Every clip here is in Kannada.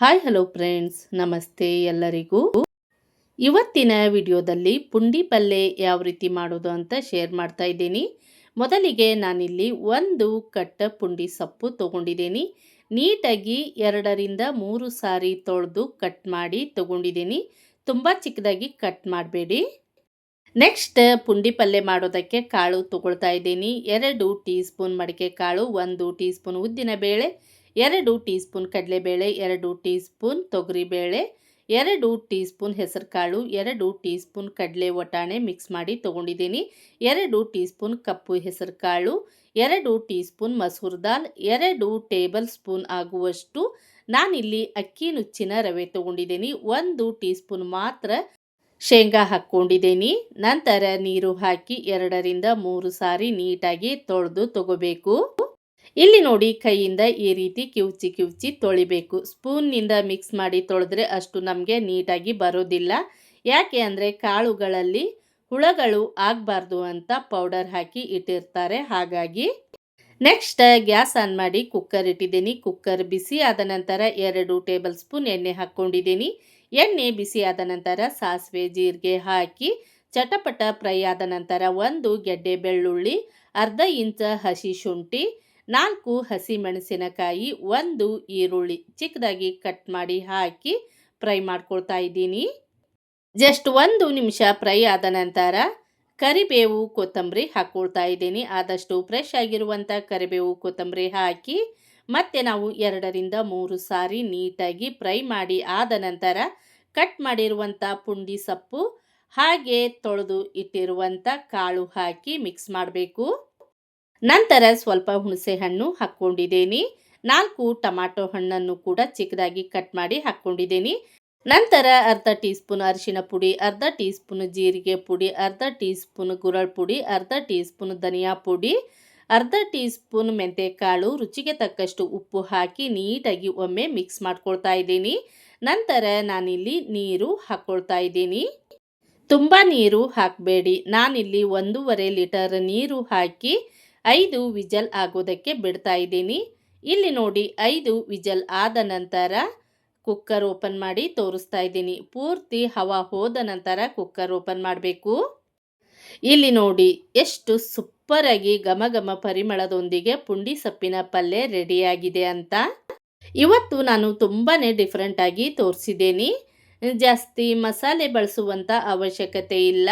ಹಾಯ್ ಹಲೋ ಫ್ರೆಂಡ್ಸ್ ನಮಸ್ತೆ ಎಲ್ಲರಿಗೂ. ಇವತ್ತಿನ ವಿಡಿಯೋದಲ್ಲಿ ಪುಂಡಿ ಯಾವ ರೀತಿ ಮಾಡೋದು ಅಂತ ಶೇರ್ ಮಾಡ್ತಾ ಇದ್ದೀನಿ. ಮೊದಲಿಗೆ ನಾನಿಲ್ಲಿ ಒಂದು ಕಟ್ಟ ಪುಂಡಿ ಸೊಪ್ಪು ತೊಗೊಂಡಿದ್ದೀನಿ. ನೀಟಾಗಿ ಎರಡರಿಂದ ಮೂರು ಸಾರಿ ತೊಳೆದು ಕಟ್ ಮಾಡಿ ತೊಗೊಂಡಿದ್ದೀನಿ. ತುಂಬ ಚಿಕ್ಕದಾಗಿ ಕಟ್ ಮಾಡಬೇಡಿ. ನೆಕ್ಸ್ಟ್ ಪುಂಡಿ ಪಲ್ಯ ಮಾಡೋದಕ್ಕೆ ಕಾಳು ತೊಗೊಳ್ತಾ ಇದ್ದೀನಿ. ಎರಡು ಟೀ ಸ್ಪೂನ್ ಮಡಿಕೆ ಕಾಳು, ಒಂದು ಟೀ ಸ್ಪೂನ್ ಉದ್ದಿನ ಬೇಳೆ ಎರಡು ಟೀ ಸ್ಪೂನ್ ಕಡಲೆಬೇಳೆ, ಎರಡು ಟೀ ಸ್ಪೂನ್ ತೊಗರಿಬೇಳೆ, ಎರಡು ಟೀ ಸ್ಪೂನ್ ಹೆಸರುಕಾಳು, ಎರಡು ಟೀ ಸ್ಪೂನ್ ಕಡಲೆ ಒಟಾಣೆ ಮಿಕ್ಸ್ ಮಾಡಿ ತೊಗೊಂಡಿದ್ದೀನಿ. ಎರಡು ಟೀ ಸ್ಪೂನ್ ಕಪ್ಪು ಹೆಸರುಕಾಳು, ಎರಡು ಟೀ ಸ್ಪೂನ್ ಮಸೂರ್ ದಾಲ್, ಎರಡು ಟೇಬಲ್ ಸ್ಪೂನ್ ಆಗುವಷ್ಟು ನಾನಿಲ್ಲಿ ಅಕ್ಕಿ ನುಚ್ಚಿನ ರವೆ ತೊಗೊಂಡಿದ್ದೀನಿ. ಒಂದು ಟೀ ಸ್ಪೂನ್ ಮಾತ್ರ ಶೇಂಗಾ ಹಾಕ್ಕೊಂಡಿದ್ದೀನಿ. ನಂತರ ನೀರು ಹಾಕಿ ಎರಡರಿಂದ ಮೂರು ಸಾರಿ ನೀಟಾಗಿ ತೊಳೆದು ತಗೋಬೇಕು. ಇಲ್ಲಿ ನೋಡಿ ಕೈಯಿಂದ ಈ ರೀತಿ ಕಿವುಚಿ ಕಿವುಚಿ ತೊಳಿಬೇಕು. ಸ್ಪೂನ್ನಿಂದ ಮಿಕ್ಸ್ ಮಾಡಿ ತೊಳೆದ್ರೆ ಅಷ್ಟು ನಮಗೆ ನೀಟಾಗಿ ಬರೋದಿಲ್ಲ. ಯಾಕೆ ಅಂದರೆ ಕಾಳುಗಳಲ್ಲಿ ಹುಳಗಳು ಆಗಬಾರ್ದು ಅಂತ ಪೌಡರ್ ಹಾಕಿ ಇಟ್ಟಿರ್ತಾರೆ. ಹಾಗಾಗಿ ನೆಕ್ಸ್ಟ್ ಗ್ಯಾಸ್ ಆನ್ ಮಾಡಿ ಕುಕ್ಕರ್ ಇಟ್ಟಿದ್ದೀನಿ. ಕುಕ್ಕರ್ ಬಿಸಿ ಆದ ನಂತರ ಎರಡು ಟೇಬಲ್ ಸ್ಪೂನ್ ಎಣ್ಣೆ ಹಾಕ್ಕೊಂಡಿದ್ದೀನಿ. ಎಣ್ಣೆ ಬಿಸಿ ಆದ ನಂತರ ಸಾಸಿವೆ, ಜೀರಿಗೆ ಹಾಕಿ ಚಟಪಟ ಫ್ರೈ ಆದ ನಂತರ ಒಂದು ಗೆಡ್ಡೆ ಬೆಳ್ಳುಳ್ಳಿ, ಅರ್ಧ ಇಂಚ ಹಸಿ ಶುಂಠಿ ನಾಲ್ಕು ಹಸಿ ಮೆಣಸಿನಕಾಯಿ ಒಂದು ಈರುಳ್ಳಿ ಚಿಕ್ಕದಾಗಿ ಕಟ್ ಮಾಡಿ ಹಾಕಿ ಫ್ರೈ ಮಾಡ್ಕೊಳ್ತಾ ಇದ್ದೀನಿ. ಜಸ್ಟ್ ಒಂದು ನಿಮಿಷ ಫ್ರೈ ಆದ ನಂತರ ಕರಿಬೇವು ಕೊತ್ತಂಬರಿ ಹಾಕ್ಕೊಳ್ತಾ ಇದ್ದೀನಿ. ಆದಷ್ಟು ಫ್ರೆಶ್ ಆಗಿರುವಂಥ ಕರಿಬೇವು ಕೊತ್ತಂಬರಿ ಹಾಕಿ ಮತ್ತೆ ನಾವು ಎರಡರಿಂದ ಮೂರು ಸಾರಿ ನೀಟಾಗಿ ಫ್ರೈ ಮಾಡಿ ಆದ ನಂತರ ಕಟ್ ಮಾಡಿರುವಂಥ ಪುಂಡಿ ಸೊಪ್ಪು ಹಾಗೆ ತೊಳೆದು ಇಟ್ಟಿರುವಂಥ ಕಾಳು ಹಾಕಿ ಮಿಕ್ಸ್ ಮಾಡಬೇಕು. ನಂತರ ಸ್ವಲ್ಪ ಹುಣಸೆ ಹಣ್ಣು ಹಾಕ್ಕೊಂಡಿದ್ದೀನಿ ನಾಲ್ಕು ಟಮಾಟೊ ಹಣ್ಣನ್ನು ಕೂಡ ಚಿಕ್ಕದಾಗಿ ಕಟ್ ಮಾಡಿ ಹಾಕ್ಕೊಂಡಿದ್ದೀನಿ ನಂತರ ಅರ್ಧ ಟೀ ಸ್ಪೂನ್ ಅರಿಶಿನ ಪುಡಿ, ಅರ್ಧ ಟೀ ಸ್ಪೂನ್ ಜೀರಿಗೆ ಪುಡಿ, ಅರ್ಧ ಟೀ ಸ್ಪೂನ್ ಗುರಳ್ ಪುಡಿ, ಅರ್ಧ ಟೀ ಸ್ಪೂನ್ ಧನಿಯಾ ಪುಡಿ, ಅರ್ಧ ಟೀ ಸ್ಪೂನ್ ಮೆಂತೆಕಾಳು, ರುಚಿಗೆ ತಕ್ಕಷ್ಟು ಉಪ್ಪು ಹಾಕಿ ನೀಟಾಗಿ ಒಮ್ಮೆ ಮಿಕ್ಸ್ ಮಾಡ್ಕೊಳ್ತಾ ಇದ್ದೀನಿ. ನಂತರ ನಾನಿಲ್ಲಿ ನೀರು ಹಾಕ್ಕೊಳ್ತಾ ಇದ್ದೀನಿ. ತುಂಬ ನೀರು ಹಾಕಬೇಡಿ. ನಾನಿಲ್ಲಿ ಒಂದೂವರೆ ಲೀಟರ್ ನೀರು ಹಾಕಿ ಐದು ವಿಜಲ್ ಆಗೋದಕ್ಕೆ ಬಿಡ್ತಾ ಇದ್ದೀನಿ. ಇಲ್ಲಿ ನೋಡಿ, ಐದು ವಿಜಲ್ ಆದ ನಂತರ ಕುಕ್ಕರ್ ಓಪನ್ ಮಾಡಿ ತೋರಿಸ್ತಾ ಇದ್ದೀನಿ. ಪೂರ್ತಿ ಹವಾ ಹೋದ ನಂತರ ಕುಕ್ಕರ್ ಓಪನ್ ಮಾಡಬೇಕು. ಇಲ್ಲಿ ನೋಡಿ, ಎಷ್ಟು ಸೂಪರಾಗಿ ಘಮ ಘಮ ಪರಿಮಳದೊಂದಿಗೆ ಪುಂಡಿ ಸೊಪ್ಪಿನ ಪಲ್ಯ ರೆಡಿಯಾಗಿದೆ ಅಂತ. ಇವತ್ತು ನಾನು ತುಂಬಾ ಡಿಫ್ರೆಂಟಾಗಿ ತೋರಿಸಿದ್ದೀನಿ. ಜಾಸ್ತಿ ಮಸಾಲೆ ಬಳಸುವಂಥ ಅವಶ್ಯಕತೆ ಇಲ್ಲ.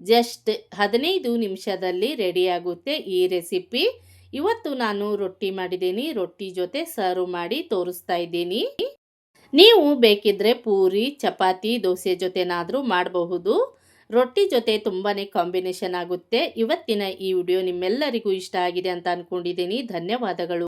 ಜಸ್ಟ್ ಹದಿನೈದು ನಿಮಿಷದಲ್ಲಿ ರೆಡಿಯಾಗುತ್ತೆ ಈ ರೆಸಿಪಿ. ಇವತ್ತು ನಾನು ರೊಟ್ಟಿ ಮಾಡಿದ್ದೀನಿ, ರೊಟ್ಟಿ ಜೊತೆ ಸರ್ವ್ ಮಾಡಿ ತೋರಿಸ್ತಾ ಇದ್ದೀನಿ. ನೀವು ಬೇಕಿದ್ರೆ ಪೂರಿ, ಚಪಾತಿ, ದೋಸೆ ಜೊತೆನಾದರೂ ಮಾಡಬಹುದು. ರೊಟ್ಟಿ ಜೊತೆ ತುಂಬಾ ಕಾಂಬಿನೇಷನ್ ಆಗುತ್ತೆ. ಇವತ್ತಿನ ಈ ವಿಡಿಯೋ ನಿಮ್ಮೆಲ್ಲರಿಗೂ ಇಷ್ಟ ಆಗಿದೆ ಅಂತ ಅಂದ್ಕೊಂಡಿದ್ದೀನಿ ಧನ್ಯವಾದಗಳು.